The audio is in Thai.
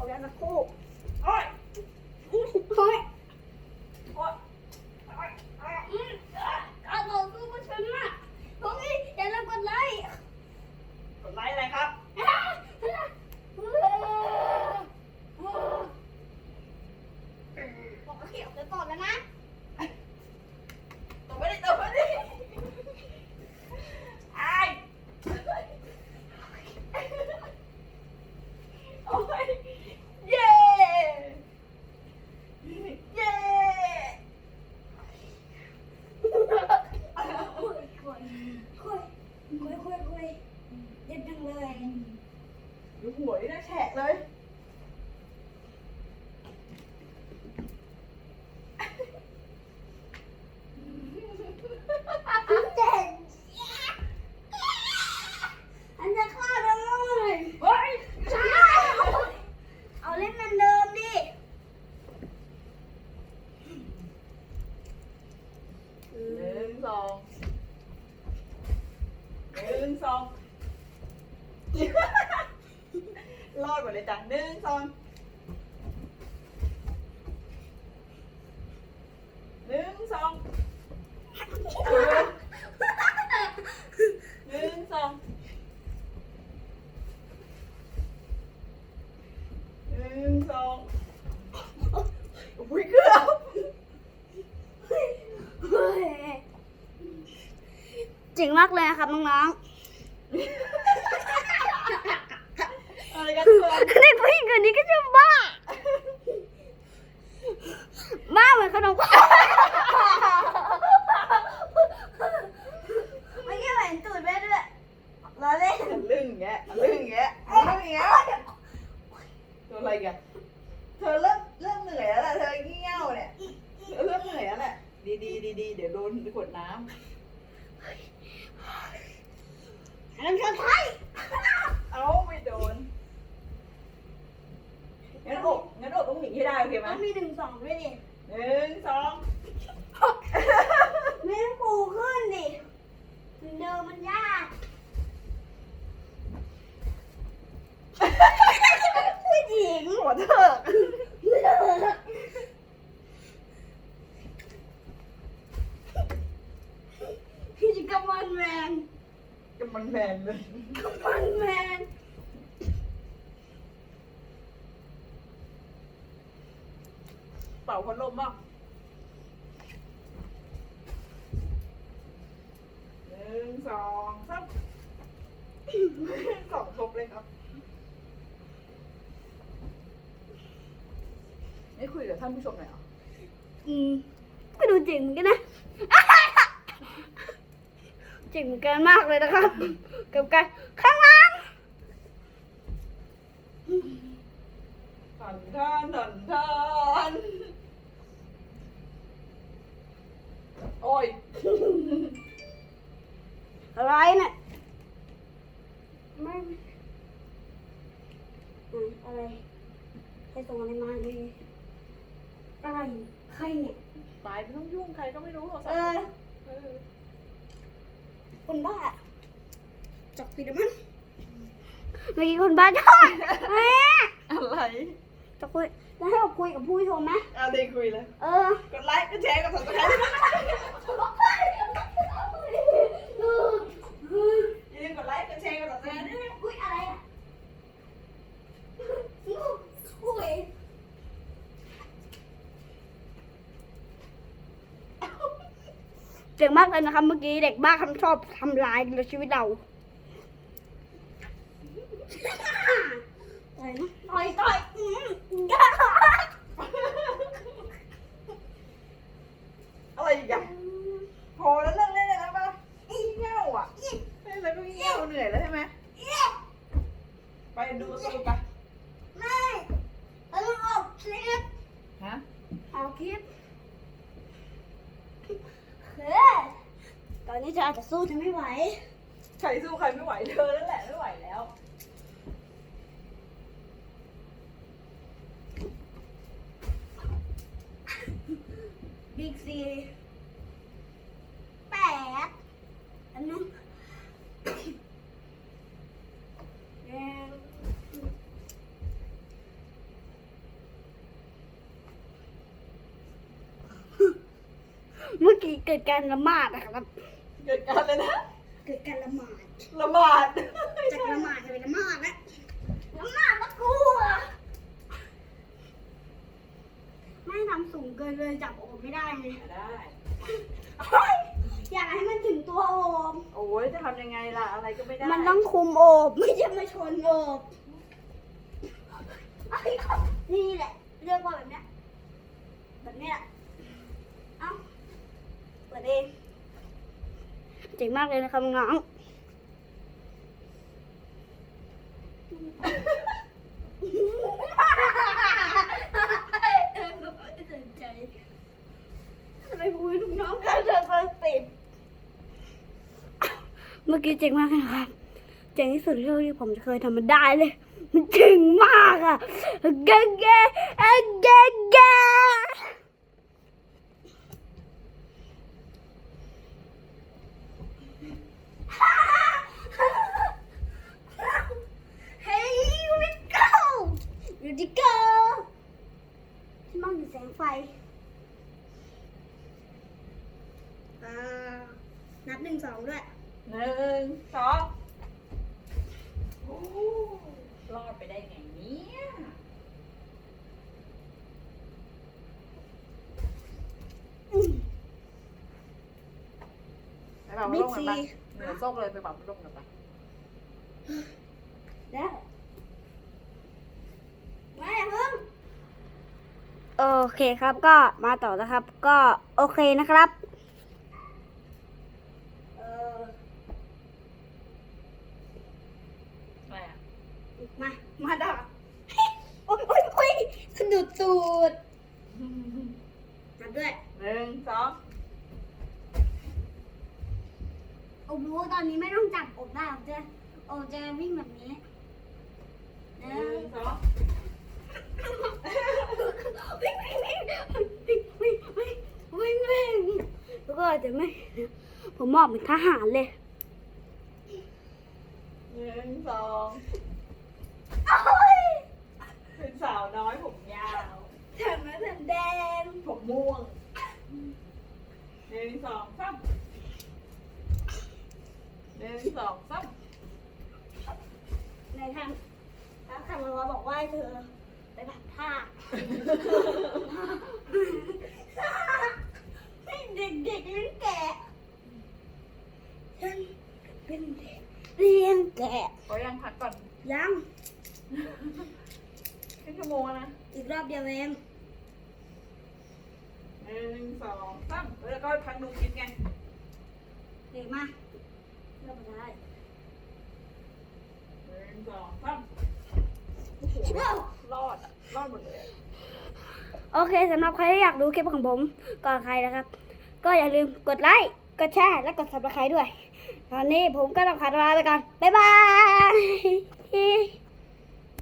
อแกสักครู่โอ้ยโอ้ยโอ้ยโอ้ยโอ้ย อืมเอาต่อสู้กับฉันน่ะตรงนี้อย่าลืมกดไลค์ กดไลค์อะไรครับ บอกว่าเขียวจะต่อแล้วนะ ตัวไม่ได้ตัวไม่ได้ไอ้ายโอ้ยเย้เย้ คุยคุยคุยคุยคุยคุยเย็นจังเลย ดูหัวนี่นะแฉะเลย เจ็บอันจะฆ่าเราเลย เฮ้ย ใช่เอาเล่นมันเดิมดิ หนึ่งสองหนึ่งสอง รอดหมดเลยจ้ะหนึ่งสองหนึ่งสองหนึ่งสองหนึ่งสองอุ้ยเกือบเจ๋งมากเลยนะครับน้องอะไรกันทุกคนๆเด็กผู้หญิงคนนี้ก็จะบ้า บ้าเหมือนขนมไม่ใช่แหวนตูดแม่ด้วยล้อเล่นลึ่งอย่างเงี้ยลึ่งอย่างเงี้ยลึ่งอย่างเงี้ยตัวอะไรกันเธอเริ่มเริ่มเหนื่อยแล้วแหละเธอเงี้ยวเนี่ยเธอเริ่มเหนื่อยแล้วแหละดีดีดีดีๆเดี๋ยวโดนขวดน้อันนั้นเธอไทยำเอาไม่โดน งั้นอกงั้นอกต้องหนีให้ได้โอเคไหมต้องมีหนึ่งสองด้วยดิหนึ่งสองไม่ต้องปูขึ้นดิมันเดิมมันยากผู้หญิงหัวเถอะพี่จะกำมันแมนกำมันแมนเลยกำมันแมน ป่าพัดลมบ้างหนึ่งสองสามสองทบเลยครับ ไม่คุยกับท่านผู้ชมหน่อยเหรออืมก็ดูเจ๋งเหมือนกันนะ เจ๋งเหมือนกันมากเลยนะครับ กับการข้างล่างทันทันทันทัน โอ้ย อะไรเนี่ยไม่อืมอะไรใครส่งอะไรมาดีอะไรใครเนี่ยตายไม่ต้องยุ่งใครก็ไม่รู้หรอกเออเออคนบ้าจับผิดแล้วมั้งเมื่อกี้คนบ้าจ้อยแม่อะไร จะคุยจะให้เราคุยกับผู้ชมไหมเอาเลยคุยเลย เออ กดไลค์ กดแชร์ กด subscribe อย่าลืมกดไลค์ กดแชร์ กด subscribe ด้วยนะอุ้ยอะไรอะคุยเจ๋งมากเลยนะครับเมื่อกี้เด็กบ้าคำชอบทำลายชีวิตเราต่อยนะต่อยต่อย ออาจจะสู้ฉันไม่ไหว ใครสู้ใครไม่ไหวเธอนั่นแหละไม่ไหวแล้ว บิ๊กซีแปดอันนู้นเมื่อกี้เกิดการละหมาดนะครับ เกิดการเลยนะเกิดการละหมาดละหมาดจากละหมาดจะเป็นละหมาดแล้วละหมาดละกูอะไม่ทำสูงเกินเลยจับโอบไม่ได้ไงได้เฮ้ยอยากให้มันถึงตัวโอบโอ้ยจะทำยังไงล่ะอะไรก็ไม่ได้มันต้องคุมโอบไม่ใช่มาชนโอบเอ้ยนี่แหละ เรียกว่าแบบเนี้ยแบบเนี้ยเอ้าเปิดเอง เจ๋งมากเลยนะครับน้องไม่สนใจทำไมพูดลูกน้องกันเธอเบอร์สิบเมื่อกี้เจ๋งมากเลยนะครับ เจ๋งที่สุดเท่าที่ผมเคยทำมันได้เลย มันเจ๋งมากอะเกเกเอเกเกเฮ้ยวิโก้ยูดิโก้ที่มองเห็นแสงไฟอ่า นับหนึ่งสองด้วยหนึ่งสองโอ้รอดไปได้ไงเนี่ยอืมไปเป่าพัดลมกันไป Big C เหนือโซกเลยไปเป่าพัดลมกันไปได้ไม่เพิ่งโอเคครับก็มาต่อนะครับ ก็โอเคนะครับ เออ อะไรอะ มา มาด่าโอ้ยโอ้ยโอ้ยสะดุดตูดนับด้วยหนึ่งสองอบรู้ตอนนี้ไม่ต้องจับอบได้อบจะอบจะวิ่งแบบนี้หหนึ่นึ่งงสองวิ่งวิ่งวิ่งวิ่งวิ่งวิ่งวิ่งวิ่งแล้วก็จะไม่ ผมมอบเป็นทหารเลยหนึ่งสองโอ้ยเป็น สาวน้อยผมยาวฉันมาแสดงผมม่วงหนึ่งสองสามหนึ่งสองสามในทางทางคำเราบอกว่าให้เธอไปแบบท่าให้เด็กๆเลี้ยงแกะฉันเป็นเด็กเลี้ยงแกะ ขอยังพักก่อน ยังครึ่ง ชั่วโมงแล้วนะอีกรอบเดียวเองหนึ่งสองสามแล้วก็พักดูคลิปไงเด็กมาเริ่มได้หนึ่งสองสามเริ่มรอดอะรอดหมดเลยอะโอเคสำหรับใครที่อยากดูคลิปของผมก่อนใครนะครับ ก็อย่าลืมกดไลค์กดแชร์และกด subscribe ด้วย ตอนนี้ผมก็ต้องขอลาไปก่อน บ๊ายบาย